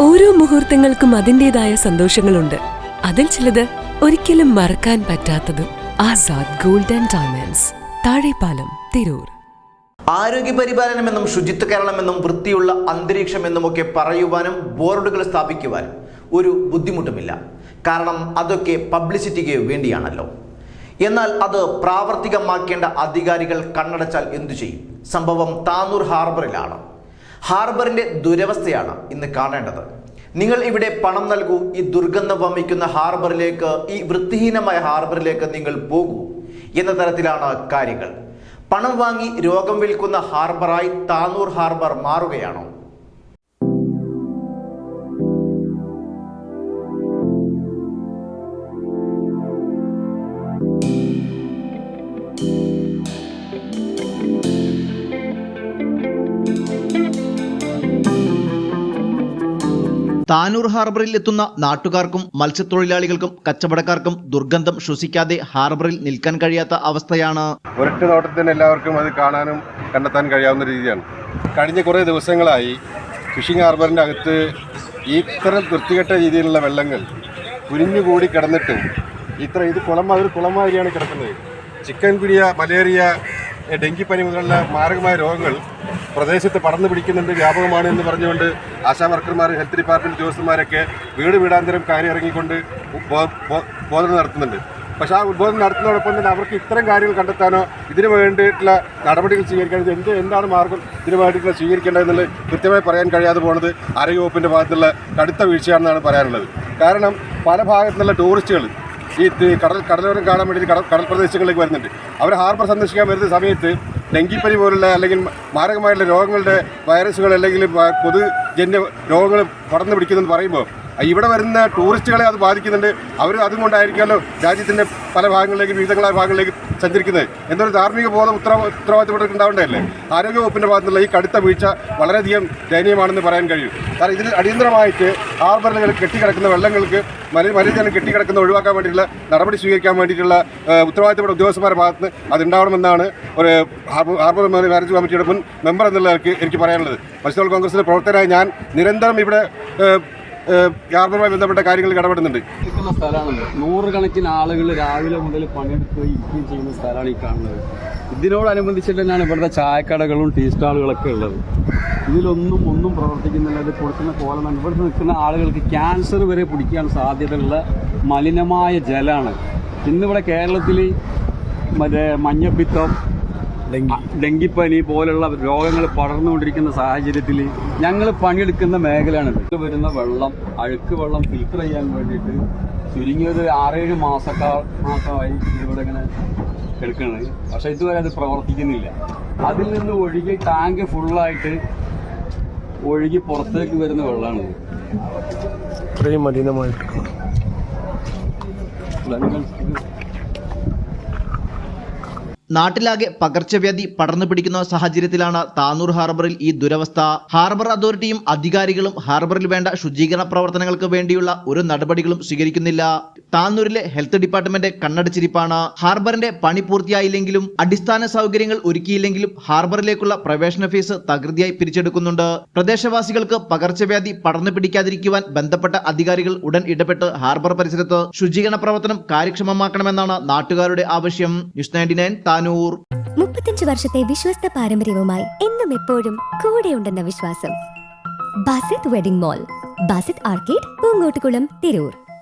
ഓരോ മുഹൂർത്തങ്ങൾക്കും അതിന്റെതായ സന്തോഷങ്ങളുണ്ട്. അതിൽ ചിലത് ഒരിക്കലും മറക്കാൻ പറ്റാത്തതും ആസാദ് ഗോൾഡൻ ഡയമണ്ട്സ് താഴെപ്പാലം തിരൂർ. ആരോഗ്യ പരിപാലനമെന്നും ശുചിത്വ കേരളമെന്നും വൃത്തിയുള്ള അന്തരീക്ഷമെന്നുമൊക്കെ പറയുവാനും ബോർഡുകൾ സ്ഥാപിക്കുവാനും ഒരു ബുദ്ധിമുട്ടുമില്ല. കാരണം അതൊക്കെ പബ്ലിസിറ്റിക്ക് വേണ്ടിയാണല്ലോ. എന്നാൽ അത് പ്രാവർത്തികമാക്കേണ്ട അധികാരികൾ കണ്ണടച്ചാൽ എന്തു ചെയ്യും? സംഭവം താനൂർ ഹാർബറിലാണ്. ഹാർബറിന്റെ ദുരവസ്ഥയാണ് ഇന്ന് കാണേണ്ടത്. നിങ്ങൾ ഇവിടെ പണം നൽകൂ ഈ ദുർഗന്ധം വമിക്കുന്ന ഹാർബറിലേക്ക് ഈ വൃത്തിഹീനമായ ഹാർബറിലേക്ക് നിങ്ങൾ പോകൂ എന്ന തരത്തിലാണ് കാര്യങ്ങൾ. പണം വാങ്ങി രോഗം വിൽക്കുന്ന ഹാർബറായി താനൂർ ഹാർബർ മാറുകയാണോ? താനൂർ ഹാർബറിൽ എത്തുന്ന നാട്ടുകാർക്കും മത്സ്യത്തൊഴിലാളികൾക്കും കച്ചവടക്കാർക്കും ദുർഗന്ധം ശ്വസിക്കാതെ ഹാർബറിൽ നിൽക്കാൻ കഴിയാത്ത അവസ്ഥയാണ്. ഒരൊറ്റ നോട്ടത്തിന് എല്ലാവർക്കും അത് കാണാനും കണ്ടെത്താൻ കഴിയാവുന്ന രീതിയാണ്. കഴിഞ്ഞ കുറേ ദിവസങ്ങളായി ഫിഷിംഗ് ഹാർബറിന്റെ അകത്ത് ഇത്തരം വൃത്തികെട്ട രീതിയിലുള്ള വെള്ളങ്ങൾ കുരിഞ്ഞുകൂടി കിടന്നിട്ടും ഇത്ര ഇത് കുളം ഒരു കുളമാതിരിയാണ് കിടക്കുന്നത്. ചിക്കൻ കുനിയ മലേറിയ ഡെങ്കിപ്പനി മുതലുള്ള മാരകമായ രോഗങ്ങൾ പ്രദേശത്ത് പടർന്നു പിടിക്കുന്നുണ്ട് വ്യാപകമാണ് എന്ന് പറഞ്ഞുകൊണ്ട് ആശാ വർക്കർമാർ ഹെൽത്ത് ഡിപ്പാർട്ട്മെന്റ് ഉദ്യോഗസ്ഥന്മാരൊക്കെ വീട് വീടാന്തരം കയറി ഇറങ്ങിക്കൊണ്ട് ബോധന നടത്തുന്നുണ്ട്. പക്ഷെ ആ ഉദ്ബോധനം നടത്തുന്നതോടൊപ്പം തന്നെ അവർക്ക് ഇത്തരം കാര്യങ്ങൾ കണ്ടെത്താനോ ഇതിന് വേണ്ടിയിട്ടുള്ള നടപടികൾ സ്വീകരിക്കേണ്ടത് എന്ത് എന്താണ് മാർഗം ഇതിന് വേണ്ടിയിട്ടുള്ള സ്വീകരിക്കേണ്ടതെന്നുള്ളത് കൃത്യമായി പറയാൻ കഴിയാതെ പോകുന്നത് ആരോഗ്യവകുപ്പിന്റെ ഭാഗത്തുള്ള കടുത്ത വീഴ്ചയാണെന്നാണ് പറയാനുള്ളത്. കാരണം പല ഭാഗത്തുനിന്നുള്ള ടൂറിസ്റ്റുകൾ ഈ കടൽ കടലോരം കാണാൻ വേണ്ടി കടൽ കടൽ പ്രദേശങ്ങളിലേക്ക് വരുന്നുണ്ട്. അവർ ഹാർബർ സന്ദർശിക്കാൻ വരുന്ന സമയത്ത് ഡെങ്കിപ്പനി പോലുള്ള അല്ലെങ്കിൽ മാരകമായിട്ടുള്ള രോഗങ്ങളുടെ വൈറസുകൾ അല്ലെങ്കിൽ പൊതുജന്യ രോഗങ്ങൾ പടർന്നു പിടിക്കുന്നെന്ന് പറയുമ്പോൾ ഇവിടെ വരുന്ന ടൂറിസ്റ്റുകളെ അത് ബാധിക്കുന്നുണ്ട്. അവർ അതും കൊണ്ടായിരിക്കുമല്ലോ രാജ്യത്തിന്റെ പല ഭാഗങ്ങളിലേക്ക് വിവിധങ്ങളായ ഭാഗങ്ങളിലേക്ക് സഞ്ചരിക്കുന്നത്. എന്നൊരു ധാർമ്മിക ബോധം ഉത്തര ഉത്തരവാദിത്തപ്പെട്ടവർക്ക് ഉണ്ടാവേണ്ടതല്ലേ? ആരോഗ്യവകുപ്പിന്റെ ഭാഗത്തുള്ള ഈ കടുത്ത വീഴ്ച വളരെയധികം ദയനീയമാണെന്ന് പറയാൻ കഴിയും. കാരണം ഇതിൽ അടിയന്തരമായിട്ട് ഹാർബറുകൾ കെട്ടിക്കിടക്കുന്ന വെള്ളങ്ങൾക്ക് മലി മലിനജലം കെട്ടിക്കിടക്കുന്ന ഒഴിവാക്കാൻ വേണ്ടിയിട്ടുള്ള നടപടി സ്വീകരിക്കാൻ വേണ്ടിയിട്ടുള്ള ഉത്തരവാദിത്തപ്പെട്ട ഉദ്യോഗസ്ഥന്മാരുടെ ഭാഗത്ത് അതുണ്ടാവണമെന്നാണ് ഒരു ഹാർബർ മാനേജ് കമ്മിറ്റിയുടെ മുൻ മെമ്പർ എന്നുള്ളവർക്ക് എനിക്ക് പറയാനുള്ളത്. മത്സ്യത്തൊഴിൽ കോൺഗ്രസിലെ പ്രവർത്തകരായി ഞാൻ നിരന്തരം ഇവിടെ ഹാർബറുമായി ബന്ധപ്പെട്ട കാര്യങ്ങളിൽ ഇടപെടുന്നുണ്ട്. നൂറുകണക്കിന് ആളുകൾ രാവിലെ മുതൽ പണിയെടുക്കുകയും ഇരിക്കുകയും ചെയ്യുന്ന സ്ഥലമാണ് ഈ കാണുന്നത്. ഇതിനോടനുബന്ധിച്ചിട്ട് തന്നെയാണ് ഇവിടുത്തെ ചായക്കടകളും ടീ സ്റ്റാളുകളൊക്കെ ഉള്ളത്. ഇതിലൊന്നും ഒന്നും പ്രവർത്തിക്കുന്നില്ല. ഇത് കൊടുക്കുന്ന കോലമാണ്. ഇവിടെ നിൽക്കുന്ന ആളുകൾക്ക് ക്യാൻസർ വരെ പിടിക്കാൻ സാധ്യതയുള്ള മലിനമായ ജലമാണ്. ഇന്നിവിടെ കേരളത്തിൽ മറ്റേ മഞ്ഞപ്പിത്തം ഡെങ്കിപ്പനി പോലുള്ള രോഗങ്ങൾ പടർന്നുകൊണ്ടിരിക്കുന്ന സാഹചര്യത്തിൽ ഞങ്ങൾ പണിയെടുക്കുന്ന മേഖലയാണ് ഇതിൽ വരുന്ന വെള്ളം അഴുക്ക് വെള്ളം ഫിൽട്ടർ ചെയ്യാൻ വേണ്ടിയിട്ട് ചുരുങ്ങിയത് ആറേഴ് മാസക്കാ മാസമായി ഇവിടെ ഇങ്ങനെ എടുക്കുന്നത് പക്ഷെ ഇതുവരെ അത് പ്രവർത്തിക്കുന്നില്ല. അതിൽ നിന്ന് ഒഴുകി ടാങ്ക് ഫുള്ളായിട്ട് ഒഴുകി പുറത്തേക്ക് വരുന്ന വെള്ളമാണ് ഇത്രയും മലിനമായിട്ട് നാട്ടിലാകെ പകർച്ചവ്യാധി പടർന്നു പിടിക്കുന്ന സാഹചര്യത്തിലാണ് താനൂർ ഹാർബറിൽ ഈ ദുരവസ്ഥ. ഹാർബർ അതോറിറ്റിയും അധികാരികളും ഹാർബറിൽ വേണ്ട ശുചീകരണ പ്രവർത്തനങ്ങൾക്ക് വേണ്ടിയുള്ള ഒരു നടപടികളും സ്വീകരിക്കുന്നില്ല. താനൂരിലെ ഹെൽത്ത് ഡിപ്പാർട്ട്മെന്റ് കണ്ണടച്ചിരിപ്പാണ്. ഹാർബറിന്റെ പണി പൂർത്തിയായില്ലെങ്കിലും അടിസ്ഥാന സൗകര്യങ്ങൾ ഒരുക്കിയില്ലെങ്കിലും ഹാർബറിലേക്കുള്ള പ്രവേശന ഫീസ് തകൃതിയായി പിരിച്ചെടുക്കുന്നുണ്ട്. പ്രദേശവാസികൾക്ക് പകർച്ചവ്യാധി പടർന്നു പിടിക്കാതിരിക്കുവാൻ ബന്ധപ്പെട്ട അധികാരികൾ ഉടൻ ഇടപെട്ട് ഹാർബർ പരിസരത്ത് ശുചീകരണ പ്രവർത്തനം കാര്യക്ഷമമാക്കണമെന്നാണ് നാട്ടുകാരുടെ ആവശ്യം. News ninety nine Tanur. മുപ്പത്തഞ്ച് വർഷത്തെ വിശ്വസ്ത പാരമ്പര്യവുമായി എന്നും എപ്പോഴും കൂടെയുണ്ടെന്ന വിശ്വാസം. Basith wedding mall Basith arcade Poonkottukulam Tirur.